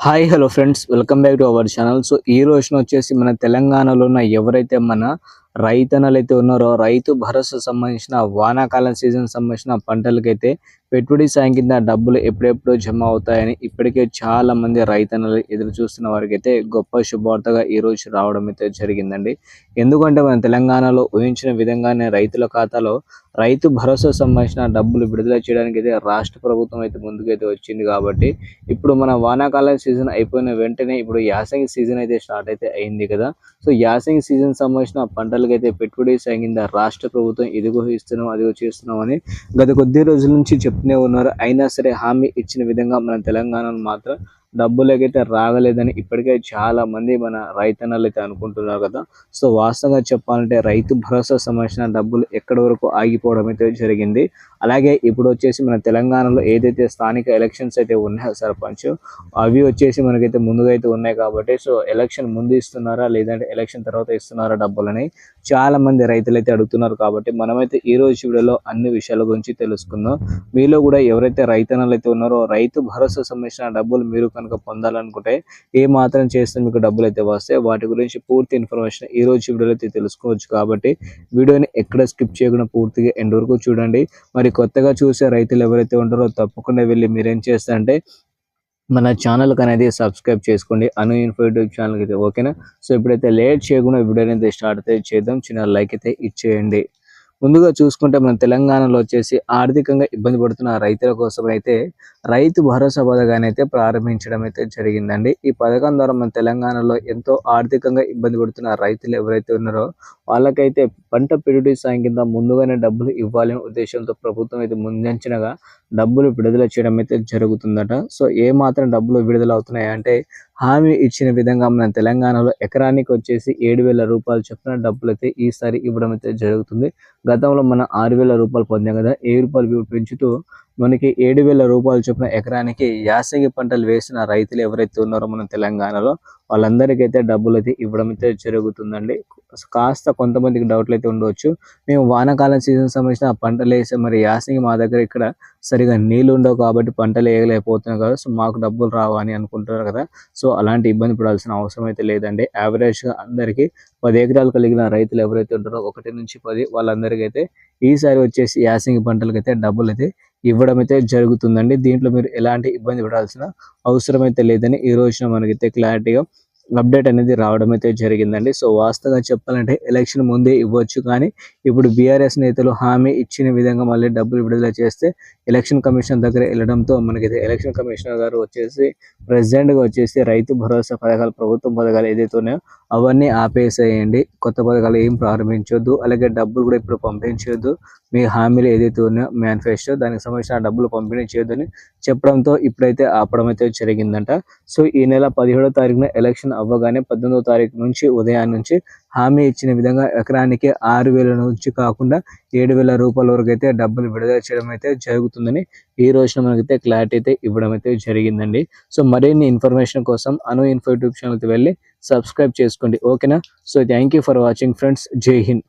Hi hello friends welcome back to our channel so ఈ రోజున వచ్చేసి మన తెలంగాణలో ఉన్న ఎవరైతే మన రైతన్నలు అయితే ఉన్నారో రైతు భరోసా సంబంధించిన వానాకాలం సీజన్ సంబంధించిన పంటలకైతే పెట్టుబడి సాయం కింద డబ్బులు ఎప్పుడెప్పుడు జమ అవుతాయని ఇప్పటికే చాలా మంది రైతన్నలు ఎదురు చూస్తున్న వారికి అయితే గొప్ప శుభవార్తగా ఈ రోజు రావడం అయితే జరిగిందండి. ఎందుకంటే మన తెలంగాణలో ఊహించిన విధంగానే రైతుల ఖాతాలో రైతు భరోసా సంబంధించిన డబ్బులు విడుదల చేయడానికి అయితే రాష్ట్ర ప్రభుత్వం అయితే ముందుకైతే వచ్చింది కాబట్టి ఇప్పుడు మన వానాకాలం సీజన్ అయిపోయిన వెంటనే ఇప్పుడు యాసంగి సీజన్ అయితే స్టార్ట్ అయితే అయింది కదా. సో యాసంగి సీజన్ సంబంధించిన రూపాయలకి అయితే పెట్టుబడి సాగిందా. రాష్ట్ర ప్రభుత్వం ఇదిగో ఇస్తున్నాం అదిగో చేస్తున్నాం అని గత కొద్ది రోజుల నుంచి చెప్తూనే ఉన్నారు. అయినా సరే హామీ ఇచ్చిన విధంగా మన తెలంగాణను మాత్రం డబ్బులకైతే రాగలేదని ఇప్పటికే చాలా మంది మన రైతన్నలు అయితే అనుకుంటున్నారు కదా. సో వాస్తవంగా చెప్పాలంటే రైతు భరోసా సంబంధించిన డబ్బులు ఎక్కడి వరకు ఆగిపోవడం అయితే జరిగింది. అలాగే ఇప్పుడు వచ్చేసి మన తెలంగాణలో ఏదైతే స్థానిక ఎలక్షన్స్ అయితే ఉన్నాయో సర్పంచ్ అవి వచ్చేసి మనకైతే ముందుగా అయితే ఉన్నాయి కాబట్టి సో ఎలక్షన్ ముందు ఇస్తున్నారా లేదంటే ఎలక్షన్ తర్వాత ఇస్తున్నారా డబ్బులని చాలా మంది రైతులు అయితే అడుగుతున్నారు కాబట్టి మనమైతే ఈ రోజు వీడియోలో అన్ని విషయాల గురించి తెలుసుకుందాం. మీలో కూడా ఎవరైతే రైతన్నలు అయితే ఉన్నారో రైతు భరోసా సంబంధించిన డబ్బులు మీరు కనుక పొందాలనుకుంటే ఏ మాత్రం చేస్తే మీకు డబ్బులు అయితే వస్తాయి వాటి గురించి పూర్తి ఇన్ఫర్మేషన్ ఈ రోజు వీడియోలో అయితే తెలుసుకోవచ్చు కాబట్టి వీడియోని ఎక్కడ స్కిప్ చేయకుండా పూర్తిగా ఎండ్ వరకు చూడండి. మరి కొత్తగా చూసే రైతులు ఎవరైతే ఉంటారో తప్పకుండా వెళ్ళి మీరేం చేస్తారంటే మన ఛానల్కి అనేది సబ్స్క్రైబ్ చేసుకోండి. అను ఇన్ఫో యూట్యూబ్ ఛానల్కి అయితే ఓకేనా సో ఇప్పుడైతే లేట్ చేయకుండా వీడియో అయితే స్టార్ట్ అయితే చేద్దాం. చిన్న లైక్ అయితే ఇచ్చేయండి. ముందుగా చూసుకుంటే మన తెలంగాణలో వచ్చేసి ఆర్థికంగా ఇబ్బంది పడుతున్న రైతుల కోసం అయితే రైతు భరోసా పథకాన్ని అయితే ప్రారంభించడం అయితే జరిగిందండి. ఈ పథకం ద్వారా మన తెలంగాణలో ఎంతో ఆర్థికంగా ఇబ్బంది పడుతున్న రైతులు ఎవరైతే ఉన్నారో వాళ్ళకైతే పంట పెట్టుబడి సాయం కింద ముందుగానే డబ్బులు ఇవ్వాలనే ఉద్దేశంతో ప్రభుత్వం అయితే ముందంచనగా డబ్బులు విడుదల చేయడం అయితే జరుగుతుందట. సో ఏ మాత్రం డబ్బులు విడుదల అవుతున్నాయి అంటే హామీ ఇచ్చిన విధంగా మన తెలంగాణలో ఎకరానికి వచ్చేసి ఏడు వేల రూపాయలు చొప్పున డబ్బులు అయితే ఈసారి ఇవ్వడం అయితే జరుగుతుంది. గతంలో మనం ఆరు వేల రూపాయలు పొందాం కదా ఏ రూపాయలు పెంచుతూ మనకి ఏడు వేల రూపాయలు చొప్పున ఎకరానికి యాసంగి పంటలు వేసిన రైతులు ఎవరైతే ఉన్నారో మన తెలంగాణలో వాళ్ళందరికీ అయితే డబ్బులు అయితే ఇవ్వడం అయితే జరుగుతుందండి. కాస్త కొంతమందికి డౌట్లు అయితే ఉండవచ్చు మేము వానాకాలం సీజన్ సంబంధించిన పంటలు వేసే మరి యాసంగి మా దగ్గర ఇక్కడ సరిగా నీళ్ళు ఉండవు కాబట్టి పంటలు వేయలేకపోతున్నాం కదా సో మాకు డబ్బులు రావు అని అనుకుంటున్నారు కదా. సో అలాంటి ఇబ్బంది పడాల్సిన అవసరం అయితే లేదండి. యావరేజ్గా అందరికీ పది ఎకరాలు కలిగిన రైతులు ఎవరైతే ఉంటారో ఒకటి నుంచి పది వాళ్ళందరికీ అయితే ఈసారి వచ్చేసి యాసంగి పంటలకైతే డబ్బులు అయితే ఇవ్వడం అయితే జరుగుతుందండి. దీంట్లో మీరు ఎలాంటి ఇబ్బంది పడాల్సిన అవసరం అయితే లేదని ఈ రోజున మనకైతే క్లారిటీగా అప్డేట్ అనేది రావడం అయితే జరిగిందండి. సో వాస్తవంగా చెప్పాలంటే ఎలక్షన్ ముందే ఇవ్వచ్చు. కానీ ఇప్పుడు బీఆర్ఎస్ నేతలు హామీ ఇచ్చిన విధంగా మళ్ళీ డబ్బులు విడుదల చేస్తే ఎలక్షన్ కమిషన్ దగ్గర వెళ్ళడంతో మనకైతే ఎలక్షన్ కమిషనర్ గారు వచ్చేసి ప్రెసిడెంట్గా వచ్చేసి రైతు భరోసా పథకాలు ప్రభుత్వం పథకాలు ఏదైతే ఉన్నాయో అవన్నీ ఆపేసేయండి. కొత్త పథకాలు ఏం ప్రారంభించొద్దు. అలాగే డబ్బులు కూడా ఇప్పుడు పంపించొద్దు. మీ హామీలు ఏదైతే ఉన్నాయో మేనిఫెస్టో దానికి సంబంధించిన డబ్బులు పంపిణీ చేయొద్దని చెప్పడంతో ఇప్పుడైతే ఆపడం అయితే జరిగిందంట. సో ఈ నెల పదిహేడో తారీఖున ఎలక్షన్ అవ్వగానే పద్దెనిమిదో తారీఖు నుంచి ఉదయం నుంచి హామీ ఇచ్చిన విధంగా ఎకరానికి ఆరు వేల నుంచి కాకుండా ఏడు వేల రూపాయల వరకు అయితే డబ్బులు విడుదల చేయడం అయితే జరుగుతుందని ఈ రోజున మనకైతే క్లారిటీ అయితే ఇవ్వడం అయితే జరిగిందండి. సో మరిన్ని ఇన్ఫర్మేషన్ కోసం అను ఇన్ఫో యూట్యూబ్ ఛానల్కి వెళ్ళి సబ్స్క్రైబ్ చేసుకోండి. ఓకేనా? So thank for watching friends. జై హింద్.